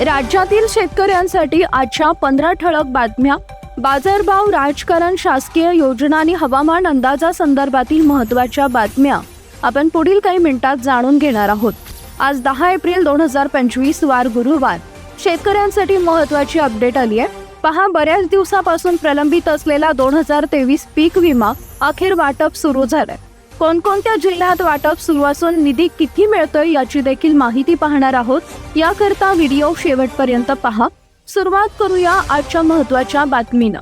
राज्यातील शेतकऱ्यांसाठी आजच्या पंधरा ठळक बातम्या. बाजारभाव राजकारण शासकीय योजना आणि हवामान अंदाजासंदर्भातील महत्त्वाच्या बातम्या. आपण पुढील काही मिनिटात जाणून घेणार आहोत. आज दहा एप्रिल दोन हजार पंचवीस वार गुरुवार. शेतकऱ्यांसाठी महत्त्वाची अपडेट आली आहे. पहा बऱ्याच दिवसापासून प्रलंबित असलेला दोन हजार तेवीस पीक विमा अखेर वाटप सुरू झालंय. कोणकोणत्या जिल्ह्यात वाटप सुरू असून निधी किती मिळतोय याची देखील माहिती पाहणार आहोत. याकरता व्हिडिओ शेवटपर्यंत पहा. सुरुवात करूया आजच्या महत्त्वाच्या बातमीनं.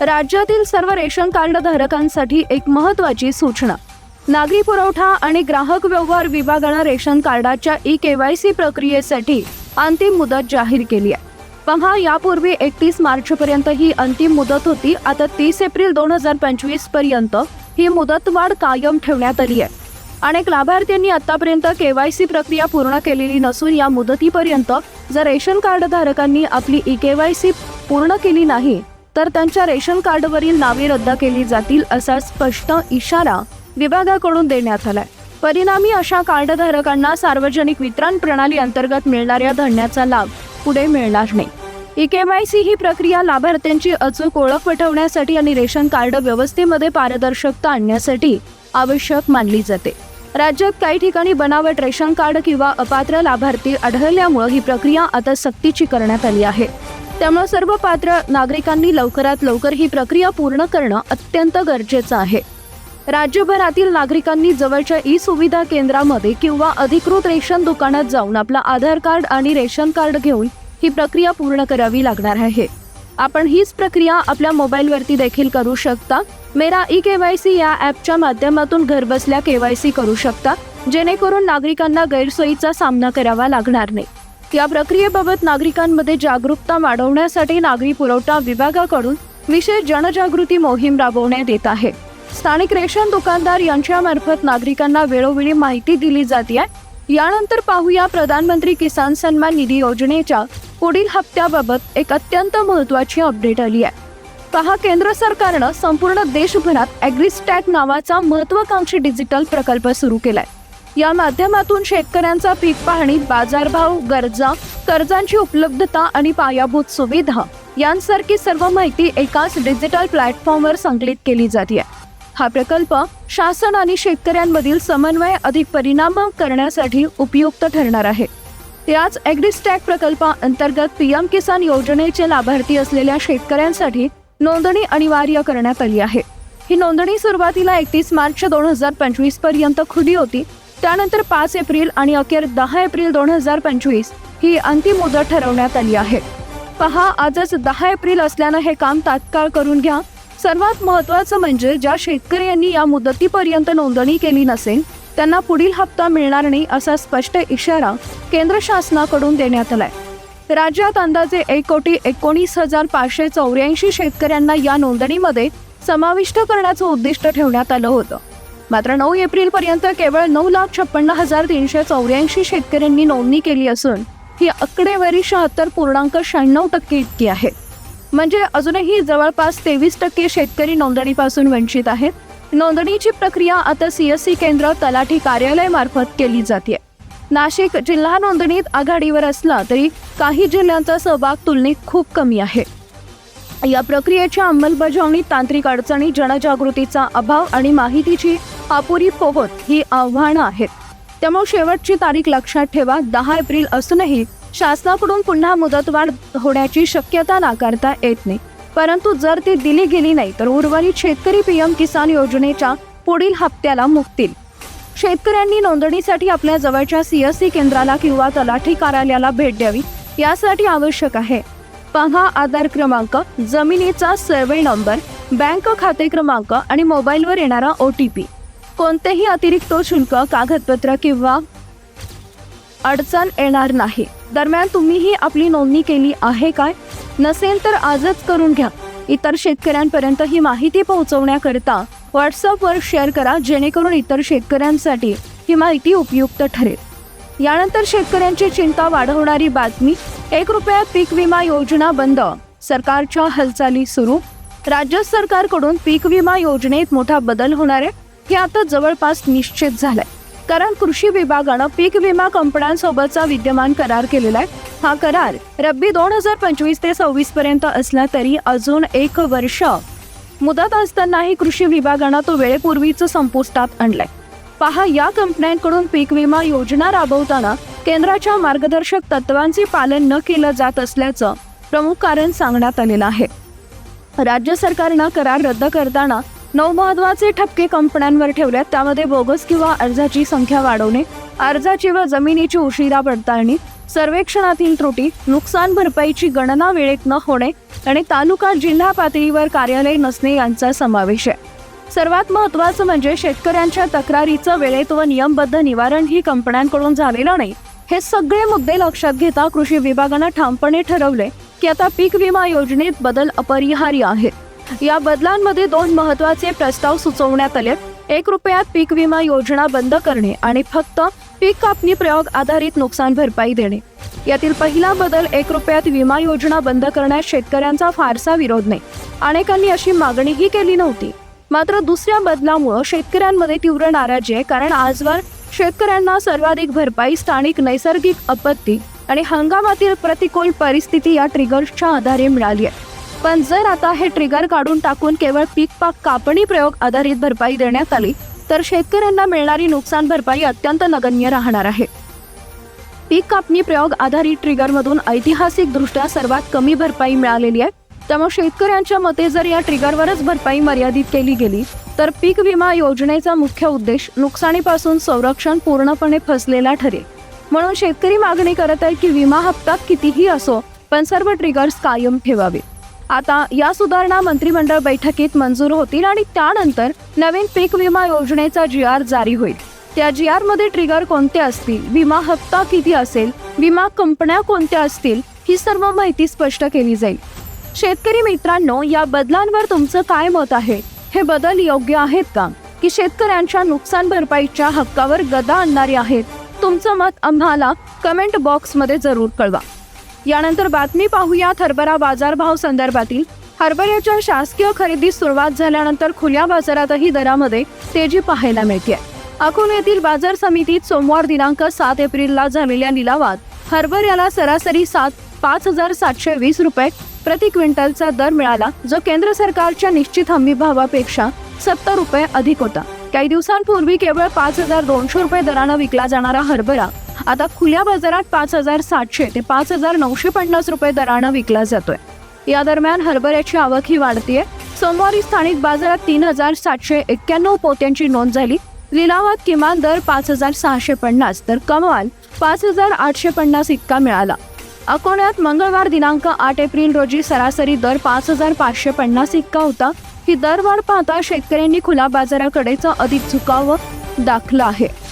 राज्यातील सर्व रेशन कार्ड धारकांसाठी एक महत्त्वाची सूचना. नागरी पुरवठा आणि ग्राहक व्यवहार विभागानं रेशन कार्डाच्या ई केवायसी प्रक्रियेसाठी अंतिम मुदत जाहीर केली आहे. पहा यापूर्वी एकतीस मार्चपर्यंत ही अंतिम मुदत होती. आता तीस एप्रिल दोन हजार पंचवीसपर्यंत ही मुदतवाढ कायम ठेवण्यात आली आहे. अनेक लाभार्थ्यांनी आतापर्यंत केवायसी प्रक्रिया पूर्ण केलेली नसून या मुदतीपर्यंत जर रेशन कार्ड धारकांनी आपली ई केवायसी पूर्ण केली नाही तर त्यांच्या रेशन कार्डवरील नावे रद्द केली जातील असा स्पष्ट इशारा विभागाकडून देण्यात आलाय. परिणामी अशा कार्डधारकांना सार्वजनिक वितरण प्रणाली अंतर्गत मिळणाऱ्या धान्याचा लाभ पुढे मिळणार नाही. ई केवायसी ही प्रक्रिया लाभार्थ्यांची अचूक ओळख पटवण्यासाठी आणि रेशन कार्ड व्यवस्थेमध्ये पारदर्शकता आणण्यासाठी आवश्यक मानली जाते. राज्यात काही ठिकाणी बनावट रेशन कार्ड किंवा अपात्र लाभार्थी आढळल्यामुळे ही प्रक्रिया आता सक्तीची करण्यात आली आहे. त्यामुळे सर्व पात्र नागरिकांनी लवकरात लवकर ही प्रक्रिया पूर्ण करणं अत्यंत गरजेचं आहे. राज्यभरातील नागरिकांनी जवळच्या ई सुविधा केंद्रामध्ये किंवा अधिकृत रेशन दुकानात जाऊन आपला आधार कार्ड आणि रेशन कार्ड घेऊन ही प्रक्रिया पूर्ण करावी लागणार आहे. आपण हीच प्रक्रिया आपल्या मोबाईलवरती देखील करू शकता. मेरा ई केवायसी या ॲपच्या माध्यमातून घरबसल्या केवायसी करू शकता जेणेकरून नागरिकांना गैरसोयीचा सामना करावा लागणार नाही. या प्रक्रियेबाबत नागरिकांमध्ये जागरूकता वाढवण्यासाठी नागरी पुरवठा विभागाकडून विशेष जनजागृती मोहीम राबवण्यात येत आहे. स्थानिक रेशन दुकानदार यांच्यामार्फत नागरिकांना वेळोवेळी माहिती दिली जाते यानंतर पाहूया प्रधानमंत्री किसान सन्मान निधी योजनेच्या पुढील हप्त्याबाबत एक अत्यंत महत्त्वाची अपडेट आली आहे. पहा केंद्र सरकारनं संपूर्ण देशभरात ॲग्रिस्टॅक नावाचा महत्वाकांक्षी डिजिटल प्रकल्प सुरू केलाय. या माध्यमातून शेतकऱ्यांचा पीक पाहणी बाजारभाव गरजा कर्जांची उपलब्धता आणि पायाभूत सुविधा यांसारखी सर्व माहिती एकाच डिजिटल प्लॅटफॉर्मवर संकलित केली जाते हा प्रकल्प शासन आणि शेतकऱ्यांमधील समन्वय अधिक परिणामक करण्यासाठी उपयुक्त ठरणार आहे. त्याच ॲग्रिस्टॅक प्रकल्पाअंतर्गत पीएम किसान योजनेचे लाभार्थी असलेल्या शेतकऱ्यांसाठी नोंदणी अनिवार्य करण्यात आली आहे. ही नोंदणी सुरुवातीला एकतीस मार्च दोन हजार पंचवीसपर्यंत खुली होती. त्यानंतर पाच एप्रिल आणि अखेर दहा एप्रिल दोन हजार पंचवीस ही अंतिम मुदत ठरवण्यात आली आहे. पहा आजच दहा एप्रिल असल्यानं हे काम तात्काळ करून घ्या. सर्वात महत्त्वाचं म्हणजे ज्या शेतकऱ्यांनी या मुदतीपर्यंत नोंदणी केली नसेल त्यांना पुढील हप्ता मिळणार नाही असा स्पष्ट इशारा केंद्र शासनाकडून देण्यात आलाय. राज्यात अंदाजे एक कोटी एकोणीस हजार पाचशे चौऱ्याऐंशी शेतकऱ्यांना या नोंदणीमध्ये समाविष्ट करण्याचं उद्दिष्ट ठेवण्यात आलं होतं. मात्र नऊ एप्रिलपर्यंत केवळ नऊ लाख छप्पन्न हजार तीनशे चौऱ्याऐंशी शेतकऱ्यांनी नोंदणी केली असून ही आकडेवारी शहात्तर पूर्णांक शहाण्णव टक्के इतकी आहे. म्हणजे अजूनही जवळपास तेवीस टक्के शेतकरी नोंदणीपासून वंचित आहेत. नोंदणीची प्रक्रिया आता सीएससी केंद्र तलाठी कार्यालय मार्फत केली जाते. नाशिक जिल्हा नोंदणीत आघाडीवर असला तरी काही जिल्ह्यांचा सहभाग तुलनेत खूप कमी आहे. या प्रक्रियेच्या अंमलबजावणीत तांत्रिक अडचणी जनजागृतीचा अभाव आणि माहितीची अपुरी पोहोत ही आव्हानं आहेत. त्यामुळे शेवटची तारीख लक्षात ठेवा. दहा एप्रिल असूनही शासनाकडून पुन्हा मुदतवाढ होण्याची शक्यता नाकारता येत नाही. परंतु जर ती दिली गेली नाही तर उर्वरित शेतकरी पीएम किसान योजनेच्या पुढील हप्त्याला मुक्तील. शेतकऱ्यांनी नोंदणीसाठी आपल्या जवळच्या सीएससी केंद्राला किंवा तलाठी कार्यालयाला भेट द्यावी यासाठी आवश्यक आहे. पहा आधार क्रमांक जमिनीचा सर्वे नंबर बँक खाते क्रमांक आणि मोबाईलवर येणारा ओ टी पी. कोणतेही अतिरिक्त शुल्क कागदपत्र किंवा अडचण येणार नाही. दरम्यान तुम्हीही आपली नोंदणी केली आहे काय? नसेल तर आजच करून घ्या. इतर शेतकऱ्यांपर्यंत ही माहिती पोहोचवण्याकरिता व्हॉट्सअपवर शेअर करा जेणेकरून इतर शेतकऱ्यांसाठी ही माहिती उपयुक्त ठरेल. यानंतर शेतकऱ्यांची चिंता वाढवणारी बातमी एक रुपयात पीक विमा योजना बंद सरकारच्या हालचाली सुरू. राज्य सरकारकडून पीक विमा योजनेत मोठा बदल होणार आहे हे आता जवळपास निश्चित झालंय. कारण कृषी विभागानं पीक विमा कंपन्यांसोबतचा विद्यमान करार केलेला आहे. हा करार रब्बी दोन हजार पंचवीस ते सव्वीस पर्यंत असला तरी अजून एक वर्ष मुदत असतानाही कृषी विभागानं तो वेळेपूर्वीच संपुष्टात आणलाय. पहा या कंपन्यांकडून पीक विमा योजना राबवताना केंद्राच्या मार्गदर्शक तत्वांचे पालन न केलं जात असल्याचं प्रमुख कारण सांगण्यात आलेलं आहे. राज्य सरकारनं करार रद्द करताना नऊ महत्त्वाचे ठपके कंपन्यांवर ठेवल्यात. त्यामध्ये बोगस किंवा अर्जाची संख्या वाढवणे अर्जाची व जमिनीची उशिरा पडताळणी सर्वेक्षणातील त्रुटी नुकसान भरपाईची गणना वेळेत न होणे आणि तालुका जिल्हा पातळीवर कार्यालय नसणे यांचा समावेश आहे. सर्वात महत्त्वाचं म्हणजे शेतकऱ्यांच्या तक्रारीचं वेळेत व नियमबद्ध निवारण ही कंपन्यांकडून झालेलं नाही. हे सगळे मुद्दे लक्षात घेता कृषी विभागानं ठामपणे ठरवले की आता पीक विमा योजनेत बदल अपरिहार्य आहेत. या बदलांमध्ये दोन महत्त्वाचे प्रस्ताव सुचवण्यात आले. एक रुपयात पीक विमा योजना बंद करणे आणि फक्त पीक कापणी प्रयोग आधारित नुकसान भरपाई देणे. यातील पहिला बदल एक रुपयात विमा योजना बंद करण्यास शेतकऱ्यांचा फारसा विरोध नाही. अनेकांनी अशी मागणीही केली नव्हती. मात्र दुसऱ्या बदलामुळं शेतकऱ्यांमध्ये तीव्र नाराजी आहे कारण आजवर शेतकऱ्यांना सर्वाधिक भरपाई स्थानिक नैसर्गिक आपत्ती आणि हंगामातील प्रतिकूल परिस्थिती या ट्रिगर्सच्या आधारे मिळाली आहे. पण जर आता हे ट्रिगर काढून टाकून केवळ पीक पाक कापणी प्रयोग आधारित भरपाई देण्यात आली तर शेतकऱ्यांना मिळणारी नुकसान भरपाई अत्यंत नगण्य राहणार आहे. पीक कापणी प्रयोग आधारित ट्रिगरमधून ऐतिहासिकदृष्ट्या सर्वात कमी भरपाई मिळालेली आहे. त्यामुळे शेतकऱ्यांच्या मते जर या ट्रिगरवरच भरपाई मर्यादित केली गेली तर पीक विमा योजनेचा मुख्य उद्देश नुकसानीपासून संरक्षण पूर्णपणे फसलेला ठरेल. म्हणून शेतकरी मागणी करत आहेत की विमा हप्ता कितीही असो पण सर्व ट्रिगर्स कायम ठेवावे. आता या सुधारणा मंत्रिमंडळ बैठकीत मंजूर होतील आणि त्यानंतर नवीन पीक विमा योजनेचा जी आर जारी होईल. त्या जी आरमध्ये ट्रिगर कोणते असतील? विमा हप्ता किती असेल? विमा कंपन्या कोणत्या असतील? ही सर्व माहिती स्पष्ट केली जाईल. शेतकरी मित्रांनो या बदलांवर तुमचं काय मत आहे? हे बदल योग्य आहेत का? की शेतकऱ्यांच्या नुकसान भरपाईच्या हक्कावर गदा आणणारे आहेत? तुमचं मत आम्हाला कमेंट बॉक्समध्ये जरूर कळवा. यानंतर बातमी पाहूयात. हरभरा बाजारभाव संदर्भातील. हरभऱ्याच्या शासकीय खरेदीस सुरुवात झाल्यानंतर खुल्या बाजारातही दरामध्ये तेजी पाहायला मिळते अकोला येथील बाजार समितीत सोमवार दिनांक सात एप्रिलला झालेल्या लिलावात हरभऱ्याला सरासरी सात पाच हजार सातशे वीस रुपये प्रति क्विंटलचा दर मिळाला जो केंद्र सरकारच्या निश्चित हमी भावापेक्षा सत्तर रुपये अधिक होता. काही दिवसांपूर्वी केवळ पाच हजार दोनशे रुपये दरानं विकला जाणारा हरभरा आता खुल्या बाजारात पाच हजार सातशे ते पाच हजार नऊशे पन्नास रुपये दरानं विकला जातोय. या दरम्यान हरभऱ्याची आवक ही वाढतीये. सोमवारी स्थानिक बाजारात तीन हजार सातशे एक्क्याण्णव पोत्यांची नोंद झाली. लिलावात किमान दर पाच हजार सहाशे पन्नास तर कमाल पाच हजार आठशे पन्नास इतका मिळाला. अकोण्यात मंगळवार दिनांक आठ एप्रिल रोजी सरासरी दर पाच हजार पाचशे पन्नास इतका होता. ही दरवाढ पाहता शेतकऱ्यांनी खुला बाजाराकडेच अधिक झुकावं दाखलं आहे.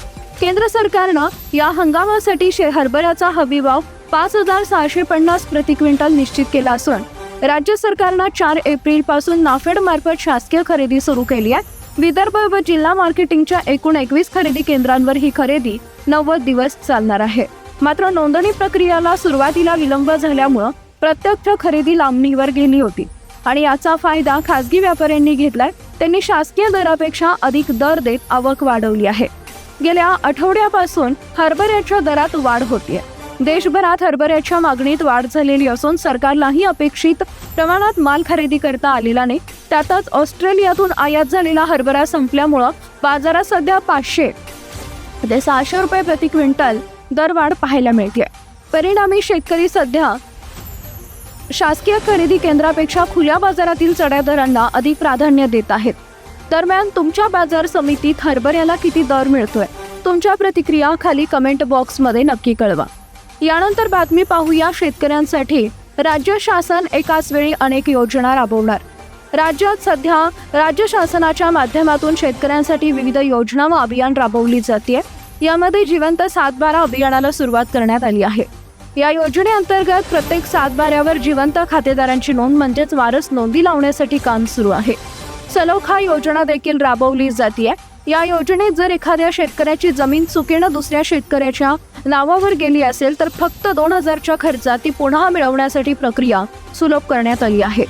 केंद्र सरकारनं या हंगामासाठी शे हरभऱ्याचा हमीभाव पाच हजार सहाशे पन्नास प्रति क्विंटल निश्चित केला असून राज्य सरकारनं चार एप्रिलपासून नाफेड मार्फत शासकीय खरेदी सुरू केली आहे. विदर्भ व जिल्हा मार्केटिंगच्या एकूण एकवीस खरेदी केंद्रांवर ही खरेदी नव्वद दिवस चालणार आहे. मात्र नोंदणी प्रक्रियाला सुरुवातीला विलंब झाल्यामुळं प्रत्यक्ष खरेदी लांबणीवर गेली होती आणि याचा फायदा खासगी व्यापाऱ्यांनी घेतलाय. त्यांनी शासकीय दरापेक्षा अधिक दर देत आवक वाढवली आहे. गेल्या आठवड्यापासून हरभऱ्याच्या दरात वाढ होतीये. देशभरात हरभऱ्याच्या मागणीत वाढ झालेली असून सरकारलाही अपेक्षित प्रमाणात माल खरेदी करता आलेला नाही. त्यातच ऑस्ट्रेलियातून आयात झालेला हरभरा संपल्यामुळं बाजारात सध्या पाचशे ते सहाशे रुपये प्रति क्विंटल दरवाढ पाहायला मिळते परिणामी शेतकरी सध्या शासकीय खरेदी केंद्रापेक्षा खुल्या बाजारातील चढ्या दरांना अधिक प्राधान्य देत आहेत. दरम्यान तुमच्या बाजार समितीत हरभऱ्याला किती दर मिळतोय? तुमच्या प्रतिक्रिया खाली कमेंट बॉक्समध्ये नक्की कळवा. यानंतर बातमी पाहूया शेतकऱ्यांसाठी. राज्य शासन एकाच वेळी अनेक योजना राबवणार. राज्यात सध्या राज्य शासनाच्या माध्यमातून शेतकऱ्यांसाठी विविध योजना व अभियान राबवली जाते यामध्ये जिवंत सातबारा अभियानाला सुरुवात करण्यात आली आहे. या योजनेअंतर्गत प्रत्येक सातबाऱ्यावर जिवंत खातेदारांची नोंद म्हणजेच वारस नोंदी लावण्यासाठी काम सुरू आहे. सलोखा योजना देखील राबवली जाते या योजनेत जर एखाद्या शेतकऱ्याची जमीन चुकीनं दुसऱ्या शेतकऱ्याच्या नावावर गेली असेल तर फक्त दोन हजारच्या खर्चात ती पुन्हा मिळवण्यासाठी प्रक्रिया सुलभ करण्यात आली आहे.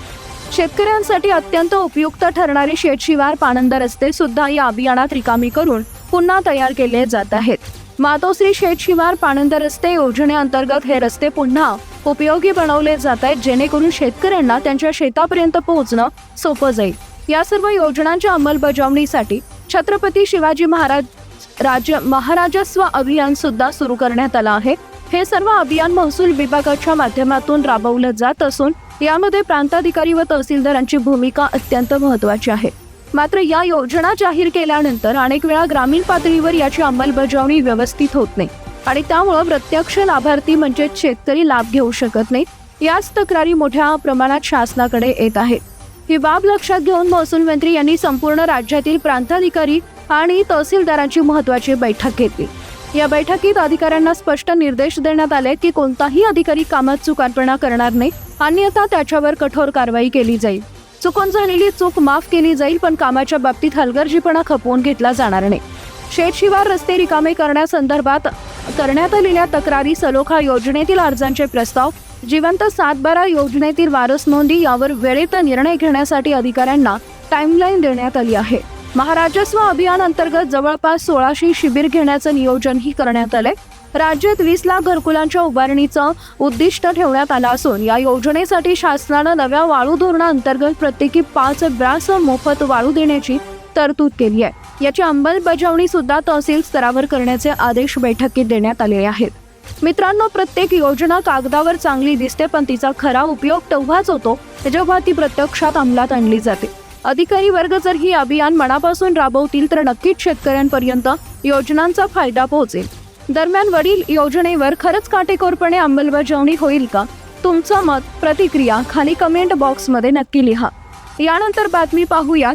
शेतकऱ्यांसाठी अत्यंत उपयुक्त ठरणारी शेतशिवार पाणंद रस्ते सुद्धा या अभियानात रिकामी करून पुन्हा तयार केले जात आहेत. मातोश्री शेत शिवार पाणंद रस्ते योजनेअंतर्गत हे रस्ते पुन्हा उपयोगी बनवले जात आहेत जेणेकरून शेतकऱ्यांना त्यांच्या शेतापर्यंत पोहोचणं सोपं जाईल. या सर्व योजनांच्या अंमलबजावणीसाठी छत्रपती शिवाजी महाराज राज्य महाराजस्व अभियान सुद्धा सुरू करण्यात आलं आहे. हे सर्व अभियान महसूल विभागाच्या माध्यमातून राबवलं जात असून यामध्ये प्रांताधिकारी व तहसीलदारांची भूमिका अत्यंत महत्वाची आहे. मात्र या योजना जाहीर केल्यानंतर अनेक वेळा ग्रामीण पातळीवर याची अंमलबजावणी व्यवस्थित होत नाही आणि त्यामुळं प्रत्यक्ष लाभार्थी म्हणजेच शेतकरी लाभ घेऊ शकत नाही. याच तक्रारी मोठ्या प्रमाणात शासनाकडे येत आहेत. ही बाब लक्षात घेऊन महसूल मंत्री यांनी संपूर्ण राज्यातील प्रांताधिकारी आणि तहसीलदारांची महत्वाची बैठक घेतली. या बैठकीत अधिकाऱ्यांना स्पष्ट निर्देश देण्यात आले की कोणताही अधिकारी कामात चुकारपणा करणार नाही अन्यथा त्याच्यावर कठोर कारवाई केली जाईल. चुकून झालेली चूक माफ केली जाईल पण कामाच्या बाबतीत हलगर्जीपणा खपवून घेतला जाणार नाही. शेतशिवार रस्ते रिकामे करण्यासंदर्भात करण्यात आलेल्या तक्रारी सलोखा योजनेतील अर्जांचे प्रस्ताव जिवंत सातबारा योजनेतील वारस नोंदी यावर वेळेत निर्णय घेण्यासाठी अधिकाऱ्यांना टाइमलाईन देण्यात आली आहे. महाराजस्व अभियान अंतर्गत जवळपास सोळाशे शिबिर घेण्याचं नियोजनही करण्यात आलंय. राज्यात वीस लाख घरकुलांच्या उभारणीचं उद्दिष्ट ठेवण्यात आलं असून या योजनेसाठी शासनानं नव्या वाळू धोरणाअंतर्गत प्रत्येकी पाच ब्रास मोफत वाळू देण्याची तरतूद केली आहे. याची अंमलबजावणी सुद्धा तहसील स्तरावर करण्याचे आदेश बैठकीत देण्यात आले आहेत. मित्रांनो प्रत्येक योजना कागदावर चांगली दिसते पण तिचा खरा उपयोग तेव्हाच होतो जेव्हा ती प्रत्यक्षात अंमलात आणली जाते. अधिकारी वर्ग जर ही अभियान मनापासून राबवतील तर नक्कीच शेतकऱ्यांपर्यंत योजनांचा फायदा पोहोचेल. दरम्यान वरील योजनेवर खरंच काटेकोरपणे अंमलबजावणी होईल का? तुमचं मत प्रतिक्रिया खाली कमेंट बॉक्समध्ये नक्की लिहा. यानंतर बातमी पाहूयात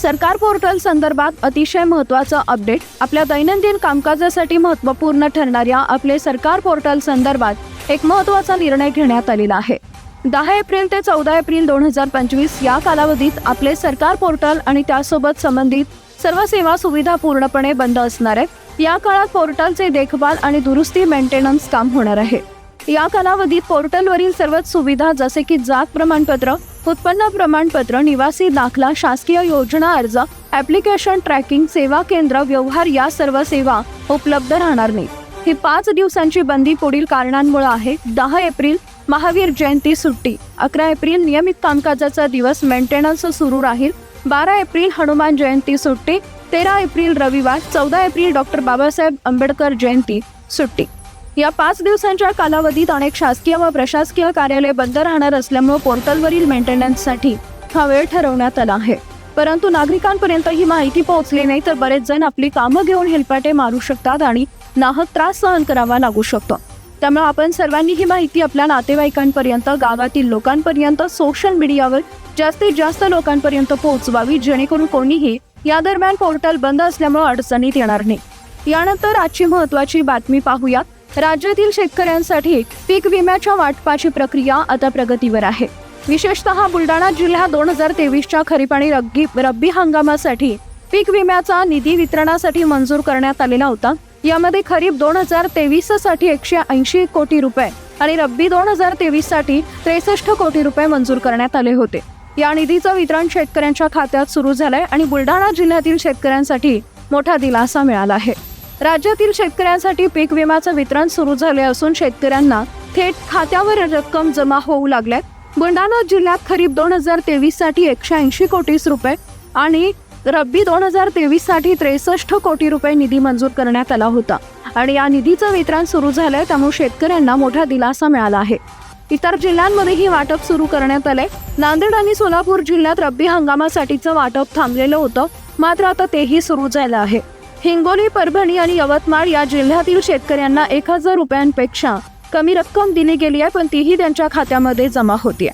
सरकार पोर्टल संदर्भात अतिशय महत्त्वाचं अपडेट आपल्या दैनंदिन कामकाजासाठी महत्त्वपूर्ण ठरणाऱ्या आपले सरकार पोर्टल संदर्भात एक महत्त्वाचा निर्णय घेण्यात आलेला आहे. दहा एप्रिल ते चौदा एप्रिल दोन हजार पंचवीस या कालावधीत आपले सरकार पोर्टल आणि त्यासोबत संबंधित सर्व सेवा सुविधा पूर्णपणे बंद असणार आहेत. या काळात पोर्टलचे देखभाल आणि दुरुस्ती मेंटेनन्स काम होणार आहे. या कालावधीत पोर्टलवरील सर्वच सुविधा जसे की जात प्रमाणपत्र उत्पन्न प्रमाणपत्र निवासी दाखला शासकीय योजना अर्ज ॲप्लिकेशन ट्रॅकिंग सेवा केंद्र व्यवहार या सर्व सेवा उपलब्ध राहणार नाही ही पाच दिवसांची बंदी पुढील कारणांमुळे आहे. दहा एप्रिल महावीर जयंती सुट्टी. अकरा एप्रिल नियमित कामकाजाचा दिवस मेंटेनन्स सुरू राहील. बारा एप्रिल हनुमान जयंती सुट्टी. तेरा एप्रिल रविवार. चौदा एप्रिल डॉक्टर बाबासाहेब आंबेडकर जयंती सुट्टी. या पाच दिवसांच्या कालावधीत अनेक शासकीय व प्रशासकीय कार्यालय बंद राहणार असल्यामुळे पोर्टलवरील मेंटेनन्ससाठी हा वेळ ठरवण्यात आला आहे. परंतु नागरिकांपर्यंत ही माहिती पोहोचली नाही तर बरेच जण आपली कामं घेऊन हेलपाटे मारू शकतात आणि नाहक त्रास सहन करावा लागू शकतो. त्यामुळे आपण सर्वांनी ही माहिती आपल्या नातेवाईकांपर्यंत गावातील लोकांपर्यंत सोशल मीडियावर जास्तीत जास्त लोकांपर्यंत पोहोचवावी जेणेकरून कोणीही या दरम्यान पोर्टल बंद असल्यामुळे अडचणीत येणार नाही. यानंतर आजची महत्वाची बातमी पाहूयात. राज्यातील शेतकऱ्यांसाठी पीक विम्याच्या वाटपाची प्रक्रिया आता प्रगतीवर आहे. विशेषतः बुलढाणा जिल्हा दोन हजार तेवीसच्या खरीप आणि रग्गी रब्बी हंगामासाठी पीक विम्याचा निधी वितरणासाठी मंजूर करण्यात आलेला होता. यामध्ये खरीप दोन हजार तेवीससाठी एकशे ऐंशी कोटी रुपये आणि रब्बी दोन हजार तेवीससाठी त्रेसष्ट कोटी रुपये मंजूर करण्यात आले होते. या निधीचं वितरण शेतकऱ्यांच्या खात्यात सुरू झालंय आणि बुलढाणा जिल्ह्यातील शेतकऱ्यांसाठी मोठा दिलासा मिळाला आहे. राज्यातील शेतकऱ्यांसाठी पीक विम्याचं वितरण सुरू झाले असून शेतकऱ्यांना थेट खात्यावर रक्कम जमा होऊ लागल्या बुलढाणा जिल्ह्यात खरीप दोन हजार तेवीससाठी एकशे ऐंशी कोटी रुपये आणि रब्बी दोन हजार तेवीससाठी त्रेसष्ट कोटी रुपये निधी मंजूर करण्यात आला होता. आणि या निधीचं वितरण सुरू झालंय त्यामुळे शेतकऱ्यांना मोठा दिलासा मिळाला आहे. इतर जिल्ह्यांमध्येही वाटप सुरू करण्यात आलंय. नांदेड आणि सोलापूर जिल्ह्यात रब्बी हंगामासाठीचं वाटप थांबलेलं होतं मात्र आता तेही सुरू झालं आहे. हिंगोली परभणी आणि यवतमाळ या जिल्ह्यातील शेतकऱ्यांना एक हजार रुपयांपेक्षा कमी रक्कम दिली गेली आहे पण तीही त्यांच्या खात्यामध्ये जमा होतीये.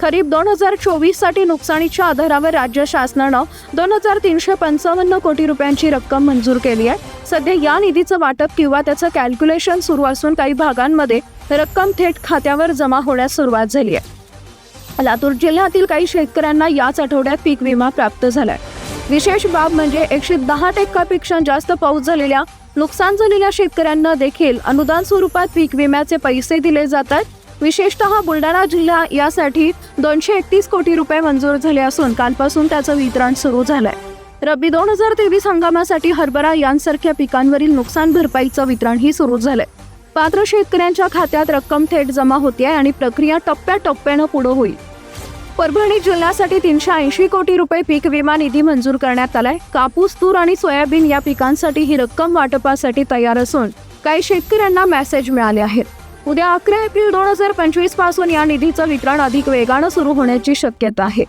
खरीप दोन हजार चोवीससाठी नुकसानीच्या आधारावर राज्य शासनानं दोन हजार तीनशे पंचावन्न कोटी रुपयांची रक्कम मंजूर केली आहे. सध्या या निधीचं वाटप किंवा त्याचं कॅल्क्युलेशन सुरू असून काही भागांमध्ये रक्कम थेट खात्यावर जमा होण्यास सुरुवात झाली आहे. लातूर जिल्ह्यातील काही शेतकऱ्यांना याच आठवड्यात पीक विमा प्राप्त झालाय. विशेष बाब म्हणजे एकशे दहा टक्क्यापेक्षा जास्त पाऊस झालेल्या नुकसान झालेल्या शेतकऱ्यांना देखील अनुदान स्वरूपात पीक विम्याचे पैसे दिले जातात. विशेषतः बुलढाणा जिल्हा यासाठी दोनशे एकतीस कोटी रुपये मंजूर झाले असून कालपासून त्याचं वितरण सुरू झालंय. रब्बी दोन हजार तेवीस हंगामासाठी हरभरा यांसारख्या पिकांवरील नुकसान भरपाईचं वितरणही सुरू झालंय. पात्र शेतकऱ्यांच्या खात्यात रक्कम थेट जमा होते आणि प्रक्रिया टप्प्याटप्प्यानं पुढे होईल. परभणी जिल्ह्यासाठी तीनशे ऐंशी कोटी रुपये पीक विमा निधी मंजूर करण्यात आलाय. कापूस तूर आणि सोयाबीन या पिकांसाठी ही रक्कम वाटपासाठी तयार असून काही शेतकऱ्यांना मेसेज मिळाले आहेत. उद्या अकरा एप्रिल दोन हजार पंचवीसपासून या निधीचं वितरण अधिक वेगानं सुरू होण्याची शक्यता आहे.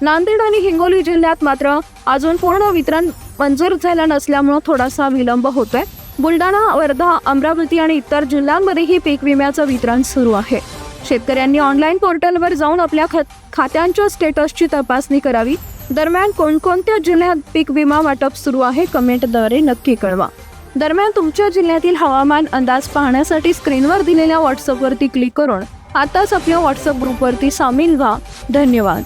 नांदेड आणि हिंगोली जिल्ह्यात मात्र अजून पूर्ण वितरण मंजूर झालं नसल्यामुळं थोडासा विलंब होतोय. बुलढाणा वर्धा अमरावती आणि इतर जिल्ह्यांमध्येही पीक विम्याचं वितरण सुरू आहे. शेतकऱ्यांनी ऑनलाईन पोर्टलवर जाऊन आपल्या खत खात्यांच्या स्टेटसची तपासणी करावी. दरम्यान कोणकोणत्या जिल्ह्यात पीक विमा वाटप सुरू आहे कमेंटद्वारे नक्की कळवा. दरम्यान तुमच्या जिल्ह्यातील हवामान अंदाज पाहण्यासाठी स्क्रीनवर दिलेल्या व्हॉट्सअपवरती क्लिक करून आताच आपल्या व्हॉट्सअप ग्रुपवरती सामील व्हा. धन्यवाद.